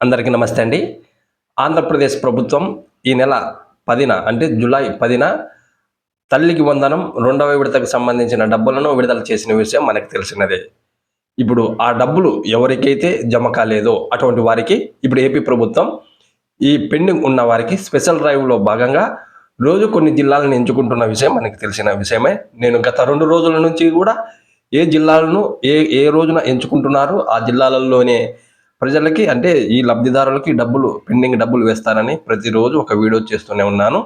అందరికీ నమస్తే అండి. ఆంధ్రప్రదేశ్ ప్రభుత్వం ఈ నెల పదిన అంటే జూలై పదిన తల్లికి వందనం రెండవ విడతకు సంబంధించిన డబ్బులను విడుదల చేసిన విషయం మనకు తెలిసినదే. ఇప్పుడు ఆ డబ్బులు ఎవరికైతే జమ కాలేదో అటువంటి వారికి ఇప్పుడు ఏపీ ప్రభుత్వం ఈ పెండింగ్ ఉన్న వారికి స్పెషల్ డ్రైవ్లో భాగంగా రోజు కొన్ని జిల్లాలను ఎంచుకుంటున్న విషయం మనకి తెలిసిన విషయమే. నేను గత రెండు రోజుల నుంచి కూడా ఏ జిల్లాలను ఏ ఏ రోజున ఎంచుకుంటున్నారు ఆ జిల్లాలలోనే ప్రజలకి అంటే ఈ లబ్ధిదారులకి డబ్బులు పెండింగ్ డబ్బులు వేస్తారని ప్రతిరోజు ఒక వీడియో చేస్తూనే ఉన్నాను.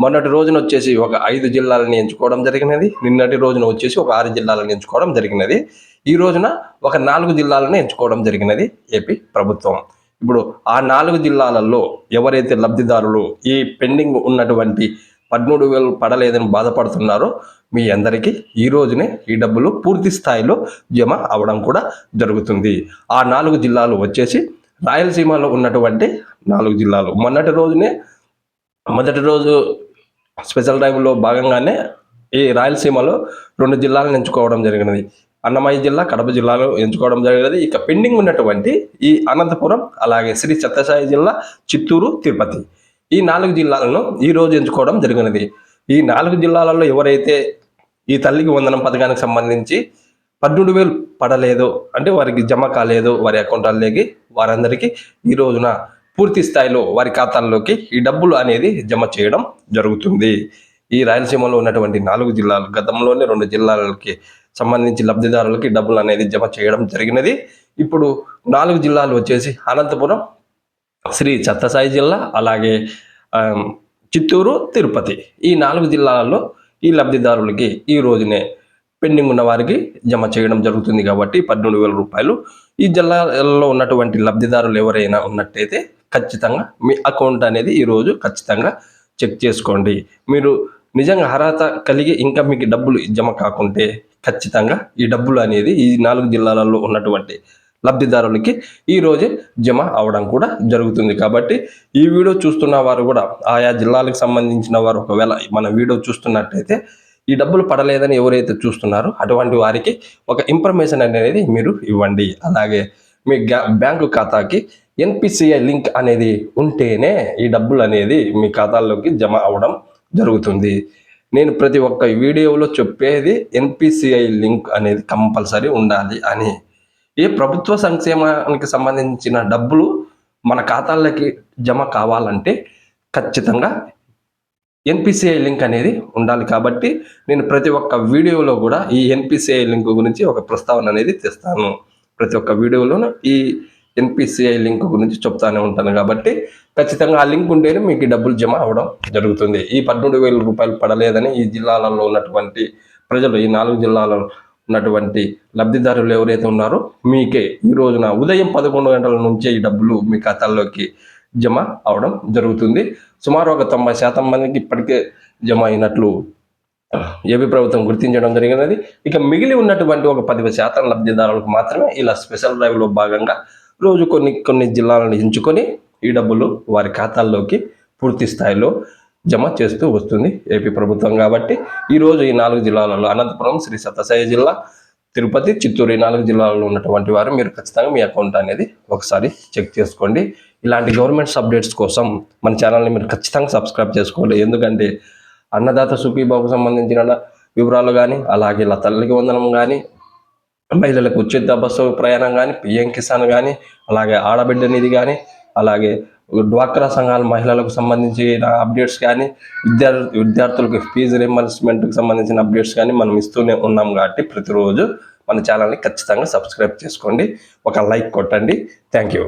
మొన్నటి రోజున వచ్చేసి ఒక ఐదు జిల్లాలని ఎంచుకోవడం జరిగినది. నిన్నటి రోజున వచ్చేసి ఒక ఆరు జిల్లాలను ఎంచుకోవడం జరిగినది. ఈ రోజున ఒక నాలుగు జిల్లాలను ఎంచుకోవడం జరిగినది ఏపీ ప్రభుత్వం. ఇప్పుడు ఆ నాలుగు జిల్లాలలో ఎవరైతే లబ్ధిదారులు ఈ పెండింగ్ ఉన్నటువంటి పదమూడు వేలు పడలేదని బాధపడుతున్నారో. మీ అందరికీ ఈ రోజునే ఈ డబ్బులు పూర్తి స్థాయిలో జమ అవడం కూడా జరుగుతుంది. ఆ నాలుగు జిల్లాలు వచ్చేసి రాయలసీమలో ఉన్నటువంటి నాలుగు జిల్లాలు. మొన్నటి రోజునే మొదటి రోజు స్పెషల్ టైంలో భాగంగానే ఈ రాయలసీమలో రెండు జిల్లాలను ఎంచుకోవడం జరిగినది. అన్నమయ్య జిల్లా కడప జిల్లాలో ఎంచుకోవడం జరిగినది. ఇక పెండింగ్ ఉన్నటువంటి ఈ అనంతపురం అలాగే శ్రీ సత్యసాయి జిల్లా చిత్తూరు తిరుపతి. ఈ నాలుగు జిల్లాలను ఈ రోజు ఎంచుకోవడం జరిగినది. ఈ నాలుగు జిల్లాలలో ఎవరైతే ఈ తల్లికి వందనం పథకానికి సంబంధించి పన్నెండు వేలు పడలేదు అంటే వారికి జమ కాలేదు వారి అకౌంట్లలోకి వారందరికీ ఈ రోజున పూర్తి స్థాయిలో వారి ఖాతాల్లోకి ఈ డబ్బులు అనేది జమ చేయడం జరుగుతుంది. ఈ రాయలసీమలో ఉన్నటువంటి నాలుగు జిల్లాలు గతంలోనే రెండు జిల్లాలకి సంబంధించి లబ్ధిదారులకి డబ్బులు అనేది జమ చేయడం జరిగినది. ఇప్పుడు నాలుగు జిల్లాలు వచ్చేసి అనంతపురం శ్రీ సత్యసాయి జిల్లా అలాగే చిత్తూరు తిరుపతి. ఈ నాలుగు జిల్లాలలో ఈ లబ్ధిదారులకి ఈ రోజునే పెండింగ్ ఉన్న వారికి జమ చేయడం జరుగుతుంది కాబట్టి పన్నెండు వేల రూపాయలు. ఈ జిల్లాలలో ఉన్నటువంటి లబ్ధిదారులు ఎవరైనా ఉన్నట్టయితే ఖచ్చితంగా మీ అకౌంట్ అనేది ఈరోజు ఖచ్చితంగా చెక్ చేసుకోండి. మీరు నిజంగా అర్హత కలిగి ఇంకా మీకు డబ్బులు జమ కాకుంటే ఖచ్చితంగా ఈ డబ్బులు అనేది ఈ నాలుగు జిల్లాలలో ఉన్నటువంటి లబ్ధిదారులకి ఈరోజే జమ అవడం కూడా జరుగుతుంది. కాబట్టి ఈ వీడియో చూస్తున్న వారు కూడా ఆయా జిల్లాలకు సంబంధించిన వారు ఒకవేళ మన వీడియో చూస్తున్నట్టయితే ఈ డబ్బులు పడలేదని ఎవరైతే చూస్తున్నారో అటువంటి వారికి ఒక ఇన్ఫర్మేషన్ అనేది మీరు ఇవ్వండి. అలాగే మీ గ్యా- బ్యాంకు ఖాతాకి ఎన్పిసిఐ లింక్ అనేది ఉంటేనే ఈ డబ్బులు అనేది మీ ఖాతాల్లోకి జమ అవడం జరుగుతుంది. నేను ప్రతి ఒక్క వీడియోలో చెప్పేది ఎన్పిసిఐ లింక్ అనేది కంపల్సరీ ఉండాలి అని ఏ ప్రభుత్వ సంక్షేమానికి సంబంధించిన డబ్బులు మన ఖాతాల్లోకి జమ కావాలంటే ఖచ్చితంగా ఎన్పిసిఐ లింక్ అనేది ఉండాలి కాబట్టి నేను ప్రతి ఒక్క వీడియోలో కూడా ఈ ఎన్పిసిఐ లింక్ గురించి ఒక ప్రస్తావన అనేది తెస్తాను. ప్రతి ఒక్క వీడియోలోనూ ఈ ఎన్పిసిఐ లింక్ గురించి చెప్తానే ఉంటాను కాబట్టి ఖచ్చితంగా ఆ లింక్ ఉంటేనే మీకు డబ్బులు జమ అవడం జరుగుతుంది. ఈ పదమూడు వేల రూపాయలు పడలేదని ఈ జిల్లాలలో ఉన్నటువంటి ప్రజలు ఈ నాలుగు జిల్లాలలో ఉన్నటువంటి లబ్ధిదారులు ఎవరైతే ఉన్నారో మీకే ఈ రోజున ఉదయం పదకొండు గంటల నుంచే ఈ డబ్బులు మీ ఖాతాల్లోకి జమ అవడం జరుగుతుంది. సుమారు ఒక తొంభై శాతం మందికి ఇప్పటికే జమ అయినట్లు ఏపీ ప్రభుత్వం గుర్తించడం జరిగినది. ఇక మిగిలి ఉన్నటువంటి ఒక పది శాతం లబ్ధిదారులకు మాత్రమే ఇలా స్పెషల్ డ్రైవ్లో భాగంగా రోజు కొన్ని కొన్ని జిల్లాలను ఎంచుకొని ఈ డబ్బులు వారి ఖాతాల్లోకి పూర్తి స్థాయిలో జమ చేస్తూ వస్తుంది ఏపీ ప్రభుత్వం కాబట్టి. ఈరోజు ఈ నాలుగు జిల్లాలలో అనంతపురం శ్రీ సత్యసాయి జిల్లా తిరుపతి చిత్తూరు ఈ నాలుగు జిల్లాలలో ఉన్నటువంటి వారు మీరు ఖచ్చితంగా మీ అకౌంట్ అనేది ఒకసారి చెక్ చేసుకోండి. ఇలాంటి గవర్నమెంట్స్ అప్డేట్స్ కోసం మన ఛానల్ని మీరు ఖచ్చితంగా సబ్స్క్రైబ్ చేసుకోవాలి ఎందుకంటే అన్నదాత సుఖీబాబుకు సంబంధించిన వివరాలు కానీ అలాగే ఇలా తల్లికి వందనం కానీ మహిళలకు ఉచిత బస్సు ప్రయాణం కానీ పిఎం కిసాన్ కానీ అలాగే ఆడబిడ్డ నిధి కానీ అలాగే డ్వాక్రా సంఘాల మహిళలకు సంబంధించిన అప్డేట్స్ కానీ విద్యార్థి విద్యార్థులకు ఫీజు రింబర్స్మెంట్కి సంబంధించిన అప్డేట్స్ కానీ మనం ఇస్తూనే ఉన్నాం కాబట్టి ప్రతిరోజు మన ఛానల్ని ఖచ్చితంగా సబ్స్క్రైబ్ చేసుకోండి. ఒక లైక్ కొట్టండి. Thank you.